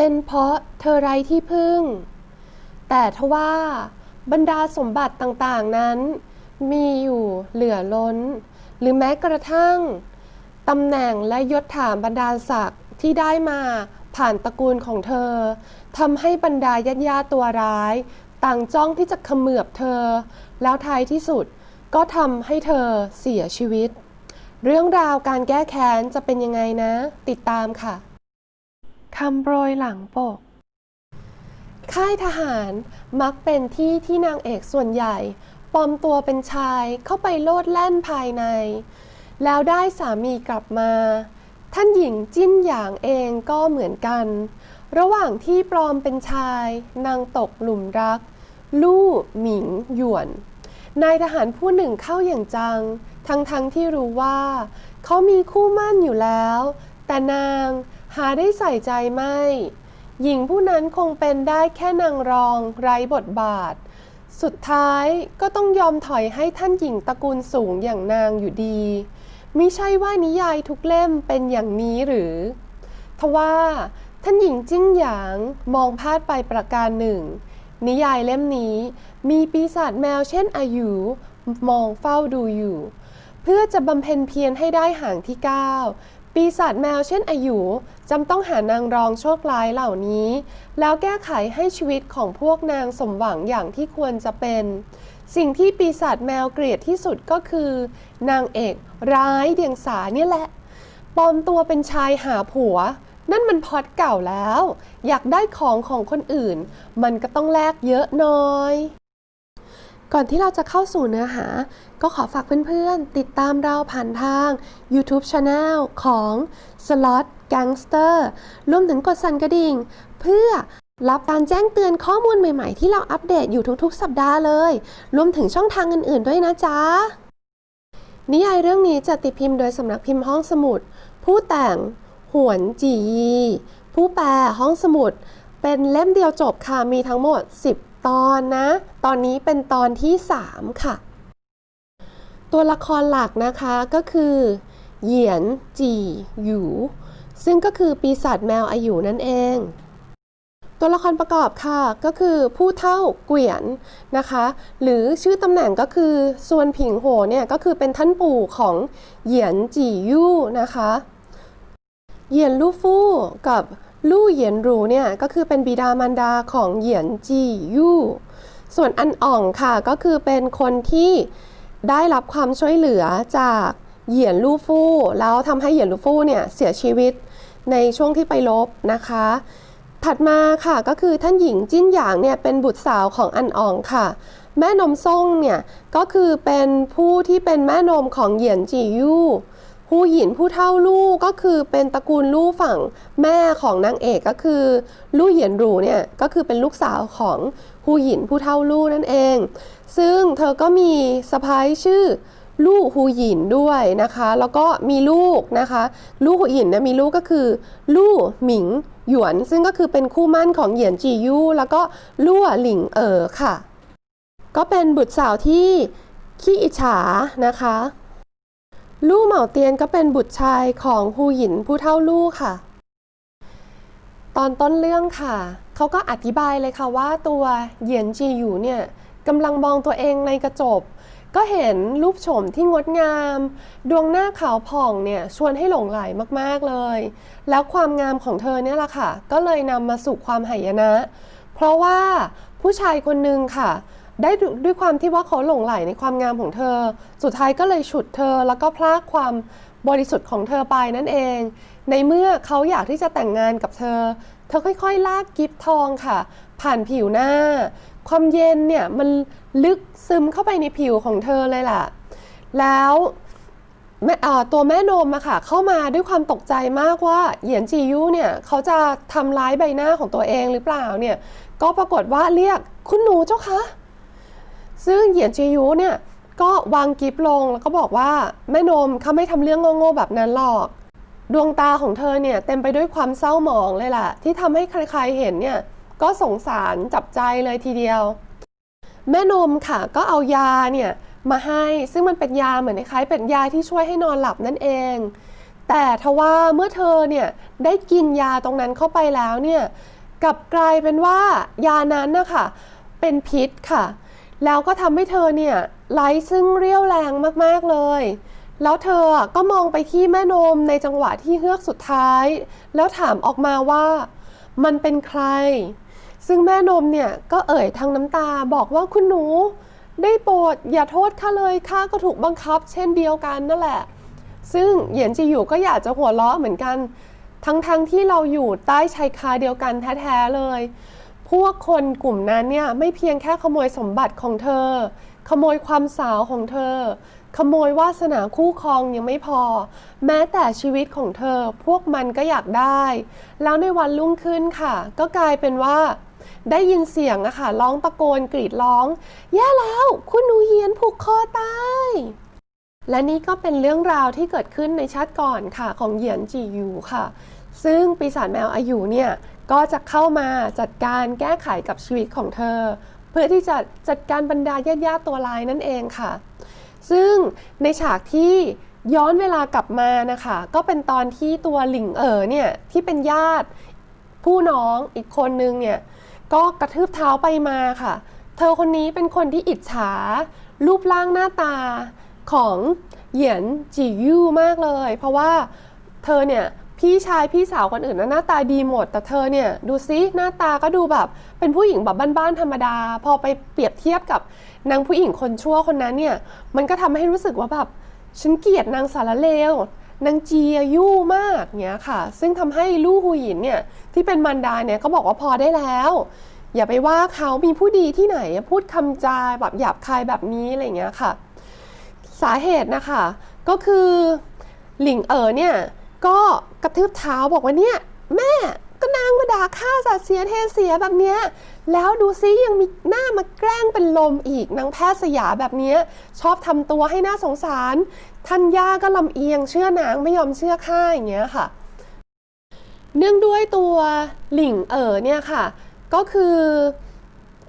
เป็นเพราะเธอไร้ที่พึ่ง แต่ทว่าบรรดาสมบัติต่างๆนั้น มีอยู่เหลือล้น หรือแม้กระทั่งตำแหน่งและยศถาบรรดาศักดิ์ที่ได้มาผ่านตระกูลของเธอทำให้บรรดาญาติญาติตัวร้าย ต่างจ้องที่จะเขมือบเธอ แล้วท้ายที่สุดก็ทำให้เธอเสียชีวิต เรื่องราวการแก้แค้นจะเป็นยังไงนะ ติดตามค่ะ คำโปรยหลังปก ค่ายทหารมักเป็นที่ที่นางเอกส่วนใหญ่ปลอมตัวเป็นชายเข้าไปโลดแล่นภายใน แล้วได้สามีกลับมา ท่านหญิงจิ้นหยางเองก็เหมือนกัน ระหว่างที่ปลอมเป็นชาย นางตกหลุมรัก ลู่หมิง หยวน นายทหารผู้หนึ่งเข้าอย่างจัง ทั้งๆทที่รู้ว่า เขามีคู่มั่นอยู่แล้ว แต่นาง หาได้ใส่ใจไม่ หญิงผู้นั้นคงเป็นได้แค่นางรอง ไร้บทบาท สุดท้ายก็ต้องยอมถอยให้ท่านหญิงตระกูลสูงอย่างนางอยู่ดีมิใช่ว่านิยายทุกเล่มเป็นอย่างนี้หรือ ทว่าท่านหญิงจิ้งหยางมองพลาดไปประการหนึ่ง นิยายเล่มนี้มีปีศาจแมวเช่นอายุมองเฝ้าดูอยู่ เพื่อจะบำเพ็ญเพียรให้ได้หางที่ 9 ปีศาจแมวเช่นอายุ จำต้องหานางรองโชคร้ายเหล่านี้ แล้วแก้ไขให้ชีวิตของพวกนางสมหวังอย่างที่ควรจะเป็น สิ่งที่ปีศาจแมวเกลียดที่สุดก็คือ นางเอกร้ายเดียงสาเนี่ยแหละปลอมตัวเป็นชายหาผัว นั่นมันพอดเก่าแล้ว อยากได้ของของคนอื่น มันก็ต้องแลกเยอะน้อยก่อนที่เราจะเข้าสู่เนื้อหา ก็ขอฝากเพื่อนๆ ติดตามเราผ่านทาง YouTube Channel ของ Slot Gangster รวมถึงกดสั่นกระดิ่ง เพื่อรับการแจ้งเตือนข้อมูลใหม่ๆ ที่เราอัปเดตอยู่ทุกๆ สัปดาห์เลย รวมถึงช่องทางอื่นๆด้วยนะจ๊ะ นิยายเรื่องนี้จะติดพิมพ์โดยสำนักพิมพ์ห้องสมุด ผู้แต่ง หวนจียีผู้แปลห้องสมุด เป็นเล่มเดียวจบค่ะ มีทั้งหมด 10 ตอนนะ ตอนนี้เป็นตอนที่ 3 ค่ะ ตัวละครหลักนะคะก็คือ เหยียนจีหยู ซึ่งก็คือปีศาจแมวอายุนั่นเอง ตัวละครประกอบค่ะก็คือผู้เท่าเกวียนนะคะ หรือชื่อตำแหน่งก็คือส่วนผิงโหเนี่ยก็คือเป็นท่านปู่ของเหยียนจียู่นะคะเหยียนลู่ฟู่กับลู่เหยียนรูเนี่ยก็คือเป็นบิดามารดาของเหยียนจียู่ส่วนอันอ่องค่ะก็คือเป็นคนที่ได้รับความช่วยเหลือจากเหยียนลู่ฟู่แล้วทำให้เหยียนลู่ฟู่เนี่ยเสียชีวิต ในช่วงที่ไปลบนะคะ ถัดมาค่ะก็คือท่านหญิงจิ้นหยางเนี่ยเป็นบุตรสาวของอันอองค่ะ แม่นมซ่งเนี่ยก็คือเป็นผู้ที่เป็นแม่นมของเหยียนจียู่ผู้หญินผู้เท่าลู่ก็คือเป็นตระกูลลู่ฝั่งแม่ของนางเอกก็คือลู่เหยียนรูเนี่ยก็คือเป็นลูกสาวของผู้หญินผู้เท่าลู่นั่นเอง ซึ่งเธอก็มีสะพ้ายชื่อ ลู่ฮูหยินด้วยนะคะ แล้วก็มีลูกนะคะ ลู่ฮูหยินเนี่ยมีลูกก็คือ ลู่หมิงหยวน ซึ่งก็คือเป็นคู่มั่นของเหยียนจียู่แล้วก็ลู่หลิงเอ๋อค่ะ ก็เป็นบุตรสาวที่ขี้อิจฉานะคะลู่เหมาเตียนก็เป็นบุตรชายของฮูหยินผู้เท่าลู่ค่ะ ตอนต้นเรื่องค่ะ เขาก็อธิบายเลยค่ะว่าตัวเหยียนจีอยู่เนี่ยกำลังมองตัวเองในกระจก ก็เห็นรูปโฉมที่งดงาม ดวงหน้าขาวผ่องเนี่ยชวนให้หลงไหลมากๆเลย แล้วความงามของเธอเนี่ยแหละค่ะ ก็เลยนำมาสู่ความหายนะ เพราะว่าผู้ชายคนหนึ่งค่ะ ได้ดด้วยความที่ว่าเขาหลงไหลในความงามของเธอ สุดท้ายก็เลยฉุดเธอแล้วก็พลากความบริสุทธิ์ของเธอไปนั่นเอง ในเมื่อเขาอยากที่จะแต่งงานกับเธอ เธอค่อยๆ ลากกิฟทองค่ะ ผ่านผิวหน้า ความเย็นเนี่ยมันลึกซึมเข้าไปในผิวของเธอเลยล่ะ แล้วตัวแม่นมอะค่ะ เข้ามาด้วยความตกใจมากว่าเหยียนจียูเนี่ยเขาจะทำร้ายใบหน้าของตัวเองหรือเปล่าเนี่ย ก็ปรากฏว่าเรียกคุณหนูเจ้าคะ ซึ่งเหยียนจียูเนี่ยก็วางกิฟลงแล้วก็บอกว่าแม่นมเขาไม่ทำเรื่องโง่ๆแบบนั้นหรอก ดวงตาของเธอเนี่ยเต็มไปด้วยความเศร้าหมองเลยล่ะ ที่ทำให้ใครๆเห็นเนี่ยก็สงสารจับใจเลยทีเดียว แม่นมค่ะก็เอายาเนี่ยมาให้ซึ่งมันเป็นยาเหมือนคล้ายเป็นยาที่ช่วยให้นอนหลับนั่นเอง แต่ทว่าเมื่อเธอเนี่ยได้กินยาตรงนั้นเข้าไปแล้วเนี่ยกลับกลายเป็นว่ายานั้นนะคะเป็นพิษค่ะ แล้วก็ทำให้เธอเนี่ยไร้ซึ่งเรี่ยวแรงมากๆเลย แล้วเธอก็มองไปที่แม่นมในจังหวะที่เฮือกสุดท้าย แล้วถามออกมาว่า มันเป็นใคร ซึ่งแม่นมเนี่ยก็เอ่ยทางน้ำตาบอกว่าคุณหนู ได้โปรดอย่าโทษข้าเลยข้าก็ถูกบังคับ เช่นเดียวกันนั่นแหละ ซึ่งเหยียนจีอยู่ก็อยากจะหัวเราะเหมือนกัน ทั้งๆทที่เราอยู่ใต้ชายคาเดียวกันแท้ๆเลย พวกคนกลุ่มนั้นเนี่ยไม่เพียงแค่ขโมยสมบัติของเธอ ขโมยความสาวของเธอ ขโมยวาสนาคู่ครองยังไม่พอ แม้แต่ชีวิตของเธอพวกมันก็อยากได้ แล้วในวันรุ่งขึ้นค่ะ ก็กลายเป็นว่า ได้ยินเสียงอะค่ะร้องตะโกนกรีดร้อง แย่แล้ว คุณหนูเฮียนผูกคอตาย และนี่ก็เป็นเรื่องราวที่เกิดขึ้นในชาติก่อนค่ะของเหยียนจียูค่ะ ซึ่งปีศาจแมวอายุเนี่ยก็จะเข้ามาจัดการแก้ไขกับชีวิตของเธอ เพื่อที่จะจัดการบรรดาญาติๆตัวลายนั่นเองค่ะ ซึ่งในฉากที่ย้อนเวลากลับมานะคะ ก็เป็นตอนที่ตัวหลิงเอ๋อเนี่ยที่เป็นญาติผู้น้องอีกคนนึงเนี่ยก็กระทืบเท้าไปมาค่ะ เธอคนนี้เป็นคนที่อิจฉา รูปร่างหน้าตาของเหยียนจียู่มากเลย เพราะว่าเธอเนี่ย พี่ชายพี่สาวคนอื่นนะหน้าตาดีหมด แต่เธอเนี่ยดูซิหน้าตาก็ดูแบบ เป็นผู้หญิงแบบบ้านๆธรรมดา พอไปเปรียบเทียบกับนางผู้หญิงคนชั่วคนนั้นเนี่ย มันก็ทำให้รู้สึกว่าแบบฉันเกลียดนางสารเลวนางจีอายู่มากเนี้ยค่ะ ซึ่งทำให้ลู่หูหยินเนี่ยที่เป็นมันดาเนี่ยก็บอกว่าพอได้แล้ว อย่าไปว่าเขามีผู้ดีที่ไหนพูดคำจาแบบหยาบคายแบบนี้อะไรเงี้ยค่ะ สาเหตุนะคะ ก็คือหลิงเอ๋อเนี่ยก็ กระทืบเท้าบอกว่าเนี่ย แม่ก็นางมาด่าข้าสาเสียเทเสียแบบเนี้ยแล้วดูซิยังมีหน้ามาแกล้งเป็นลมอีกนางแพทย์สยาแบบเนี้ยชอบทำตัวให้น่าสงสารทันย่าก็ลำเอียงเชื่อนางไม่ยอมเชื่อข้าอย่างเงี้ยค่ะ เนื่องด้วยตัวหลิงเอ๋อเนี่ยค่ะ ก็คือ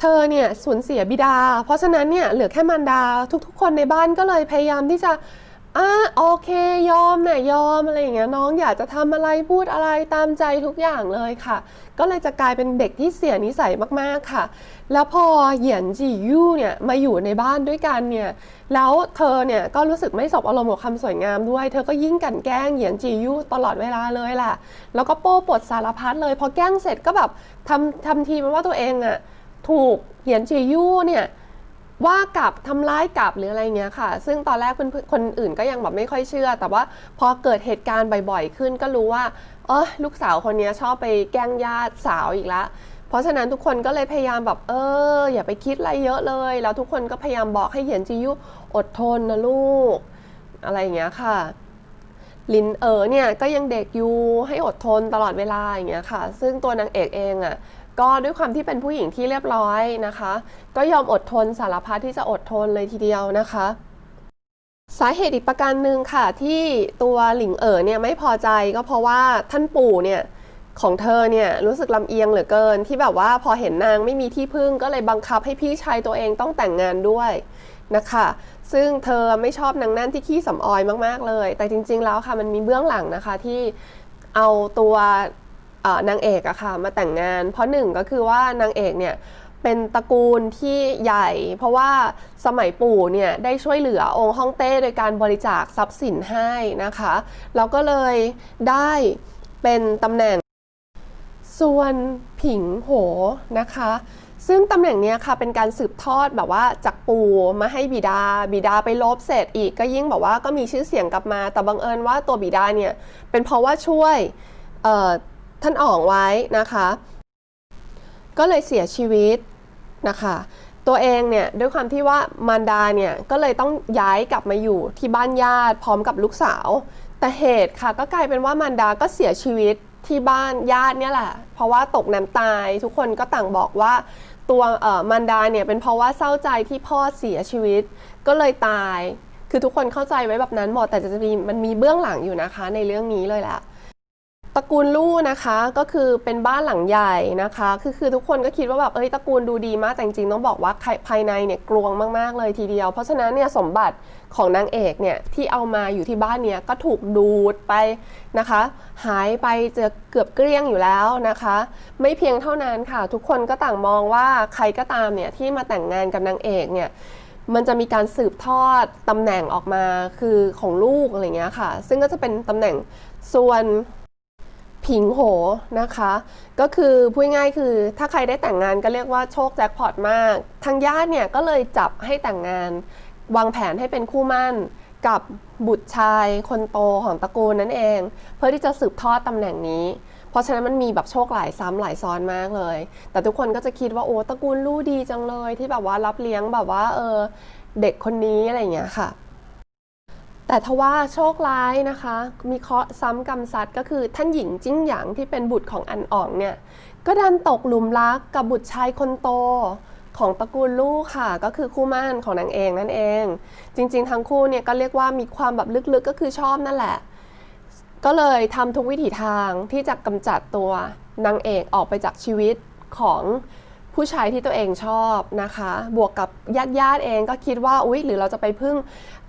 เธอเนี่ยสูญเสียบิดา เพราะฉะนั้นเนี่ยเหลือแค่มารดาทุกๆ คนในบ้านก็เลยพยายามที่จะ อ่าโอเคยอมเน่ะยอมอะไรอย่างเงี้ยน้องอยากจะทำอะไรพูดอะไรตามใจทุกอย่างเลยค่ะ ก็เลยจะกลายเป็นเด็กที่เสียนิสัยมากๆค่ะ แล้วพอเหยียนจียู่เนี่ยมาอยู่ในบ้านด้วยกันเนี่ยแล้วเธอเนี่ยก็รู้สึกไม่สบอารมณ์กับคำสวยงามด้วย เธอก็ยิ่งกันแกล้งเหยียนจียู่ตลอดเวลาเลยแหละแล้วก็โป้ปดสารพัดเลย พอแกล้งเสร็จก็แบบทำทำทีมันว่าตัวเองอะถูกเหยียนจียู่เนี่ย ว่ากับทำร้ายกับหรืออะไรเงี้ยค่ะ ซึ่งตอนแรกเพื่อนคนอื่นก็ยังแบบไม่ค่อยเชื่อ แต่ว่าพอเกิดเหตุการณ์บ่อยๆ ขึ้นก็รู้ว่า เออลูกสาวคนนี้ชอบไปแกล้งญาติสาวอีกแล้วเพราะฉะนั้นทุกคนก็เลยพยายามแบบเออ อย่าไปคิดอะไรเยอะเลย แล้วทุกคนก็พยายามบอกให้เหยียนจียุอดทนนะลูก อะไรอย่างเงี้ยค่ะลินเอ๋อเนี่ยก็ยังเด็กอยู่ให้อดทนตลอดเวลาอย่างเงี้ยค่ะ ซึ่งตัวนางเอกเองอะ่ะ ก็ด้วยความที่เป็นผู้หญิงที่เรียบร้อยนะคะ ก็ยอมอดทนสารพัดที่จะอดทนเลยทีเดียวนะคะ สาเหตุอีกประการหนึ่งค่ะที่ตัวหลิงเอ๋อเนี่ยไม่พอใจก็เพราะว่าท่านปู่เนี่ยของเธอเนี่ยรู้สึกลำเอียงเหลือเกิน ที่แบบว่าพอเห็นนางไม่มีที่พึ่งก็เลยบังคับให้พี่ชายตัวเองต้องแต่งงานด้วยนะคะ ซึ่งเธอไม่ชอบนางนั่นที่ขี้สำออยมากๆเลย แต่จริง ๆ แล้วค่ะมันมีเบื้องหลังนะคะที่เอาตัว นางเอกอะค่ะมาแต่งงาน เพราะหนึ่งก็คือว่านางเอกเนี่ยเป็นตระกูลที่ใหญ่ เพราะว่าสมัยปู่เนี่ยได้ช่วยเหลือองค์ฮ่องเต้โดยการบริจาคทรัพย์สินให้นะคะแล้วก็เลยได้เป็นตำแหน่งส่วนผิงโหนะคะ ซึ่งตำแหน่งเนี้ยค่ะเป็นการสืบทอดแบบว่าจากปู่มาให้บิดา บิดาไปลบเสร็จอีกก็ยิ่งแบบว่าก็มีชื่อเสียงกลับมา แต่บังเอิญว่าตัวบิดาเนี่ยเป็นเพราะว่าช่วยเท่านอ่องไว้นะคะ ก็เลยเสียชีวิตนะคะ ตัวเองเนี่ยด้วยความที่ว่ามารดาเนี่ยก็เลยต้องย้ายกลับมาอยู่ที่บ้านญาติพร้อมกับลูกสาว แต่เหตุค่ะก็กลายเป็นว่ามารดาก็เสียชีวิตที่บ้านญาติเนี่ยแหละ เพราะว่าตกน้ำตายทุกคนก็ต่างบอกว่าตัวเอ่อมารดาเนี่ยเป็นเพราะว่าเศร้าใจที่พ่อเสียชีวิต ก็เลยตาย คือทุกคนเข้าใจไว้แบบนั้นหมดแต่จะมีมันมีเบื้องหลังอยู่นะคะในเรื่องนี้เลยแหละ ตระกูลลู่นะคะก็คือเป็นบ้านหลังใหญ่นะคะคือคือทุกคนก็คิดว่าแบบเอ้ยตระกูลดูดีมากแต่จริงๆต้องบอกว่าภายภายในเนี่ยกลวงมากๆเลยทีเดียว เพราะฉะนั้นเนี่ยสมบัติของนางเอกเนี่ยที่เอามาอยู่ที่บ้านเนี่ยก็ถูกดูดไปนะคะ หายไปจะเกือบเกลี้ยงอยู่แล้วนะคะ ไม่เพียงเท่านั้นค่ะ ทุกคนก็ต่างมองว่าใครก็ตามเนี่ยที่มาแต่งงานกับนางเอกเนี่ยมันจะมีการสืบทอดตำแหน่งออกมาคือของลูกอะไรเงี้ยค่ะ ซึ่งก็จะเป็นตำแหน่งส่วน ผิงโหนะคะ ก็คือพูดง่ายคือถ้าใครได้แต่งงานก็เรียกว่าโชคแจ็คพอตมาก ทางญาติเนี่ยก็เลยจับให้แต่งงาน วางแผนให้เป็นคู่มั่นกับบุตรชายคนโตของตระกูลนั่นเอง เพื่อที่จะสืบทอดตำแหน่งนี้ เพราะฉะนั้นมันมีแบบโชคหลายซ้ำหลายซ้อนมากเลย แต่ทุกคนก็จะคิดว่าโอ้ตระกูลลู่ดีจังเลย ที่แบบว่ารับเลี้ยงแบบว่าเออเด็กคนนี้อะไรอย่างเงี้ยค่ะ แต่ทว่าโชคร้ายนะคะ มีเคราะห์ซ้ำกรรมซัดก็คือท่านหญิงจิ้งหยางที่เป็นบุตรของอันอ่องเนี่ย ก็ดันตกหลุมรักกับบุตรชายคนโตของตระกูลลูกค่ะ ก็คือคู่มั่นของนางเองนั่นเอง จริงๆ ทั้งคู่เนี่ยก็เรียกว่ามีความแบบลึกๆก็คือชอบนั่นแหละ ก็เลยทำทุกวิถีทางที่จะกำจัดตัวนางเอกออกไปจากชีวิตของ ผู้ชายที่ตัวเองชอบนะคะ บวกกับญาติญาติๆเองก็คิดว่าอุ๊ย หรือเราจะไปพึ่ง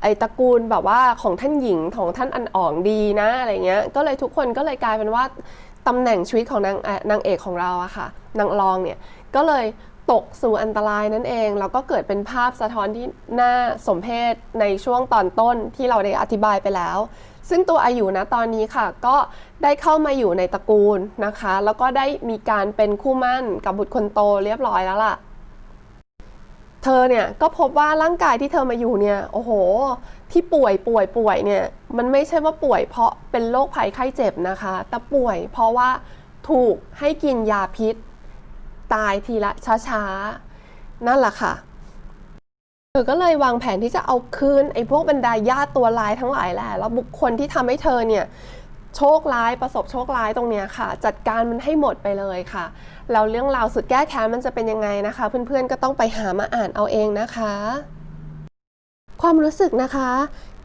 ไอตระกูลแบบว่าของท่านหญิงของท่านอันอ่องดีนะอะไรเงี้ยก็เลยทุกคนก็เลยกลายเป็นว่าตำแหน่งชีวิตของนางเอ่อนางเอกของเราอะค่ะนางรองเนี่ยก็เลยตกสู่อันตรายนั่นเอง แล้วก็เกิดเป็นภาพสะท้อนที่น่าสมเพชในช่วงตอนต้นที่เราได้อธิบายไปแล้ว ซึ่งตัวอายุนะตอนนี้ค่ะก็ได้เข้ามาอยู่ในตระกูลนะคะ แล้วก็ได้มีการเป็นคู่มั่นกับบุตรคนโตเรียบร้อยแล้วล่ะ เธอเนี่ยก็พบว่าร่างกายที่เธอมาอยู่เนี่ยโอ้โห ที่ป่วยป่วยป่วยเนี่ยมันไม่ใช่ว่าป่วยเพราะเป็นโรคภัยไข้เจ็บนะคะ แต่ป่วยเพราะว่าถูกให้กินยาพิษ ตายทีละช้าๆ นั่นแหละค่ะ เธอก็เลยวางแผนที่จะเอาคืนไอ้พวกบรรดาญาติตัวร้ายทั้งหลายแหละแล้วบุคคลที่ทำให้เธอเนี่ยโชคร้ายประสบโชคร้ายตรงเนี้ยค่ะ จัดการมันให้หมดไปเลยค่ะแล้วเรื่องราวสุดแก้แค้นมันจะเป็นยังไงนะคะ เพื่อนๆก็ต้องไปหามาอ่านเอาเองนะคะ ความรู้สึกนะคะ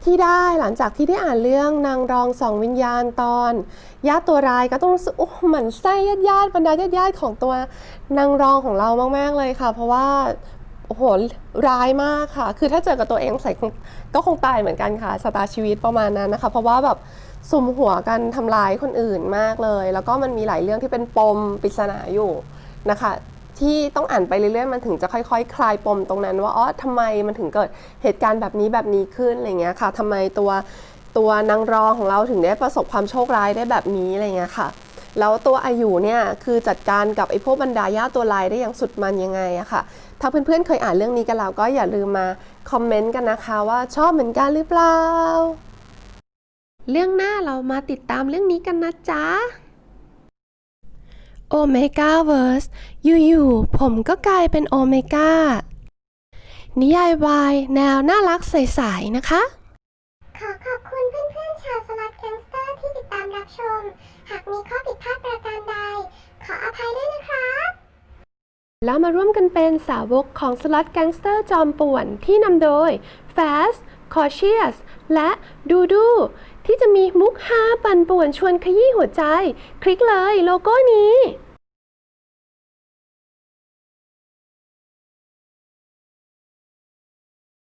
ที่ได้หลังจากที่ได้อ่านเรื่องนางรองสองวิญญาณตอนญาติตัวร้ายก็ต้องรู้สึกโอ้หมันไส้ญาติญาติบรรดาญาติญาติของตัวนางรองของเรามาก ๆ เลยค่ะ เพราะว่า อ้โหร้ายมากค่ะ คือถ้าเจอกับตัวเองใส่ก็คงตายเหมือนกันค่ะสตาร์ชีวิตประมาณนั้นนะคะ เพราะว่าแบบสุมหัวกันทำร้ายคนอื่นมากเลย แล้วก็มันมีหลายเรื่องที่เป็นปมปริศนาอยู่นะคะ ที่ต้องอ่านไปเรื่อยๆมันถึงจะค่อยๆคคลายปมตรงนั้น ว่าอ๋อทำไมมันถึงเกิดเหตุการณ์แบบนี้แบบนี้ขึ้นอะไรเงี้ยค่ะทำไมตัวตัวนางรองของเราถึงได้ประสบความโชคร้ายได้แบบนี้อะไรเงี้ยค่ะ แล้วตัวอายุเนี่ยคือจัดการกับไอ้พวกบรรดาญาติตัวลายได้อย่างสุดมันยังไงอะค่ะ ถ้าเพื่อนๆเคยอ่านเรื่องนี้กันแล้วก็อย่าลืมมาคอมเมนต์กันนะคะว่าชอบเหมือนกันหรือเปล่า เรื่องหน้าเรามาติดตามเรื่องนี้กันนะจ๊ะโอเมก้าเวิร์สอยู่ๆผมก็กลายเป็นโอเมก้านิยายวายแนวน่ารักใสๆนะคะขอขอบ แล้วมาร่วมกันเป็นสาวกของสล็อตแก๊งสเตอร์จอมป่วนที่นำโดย Fast Cautious และดูดูที่จะมีมุกฮาปั่นป่วนชวนขยี้หัวใจ คลิกเลยโลโก้นี้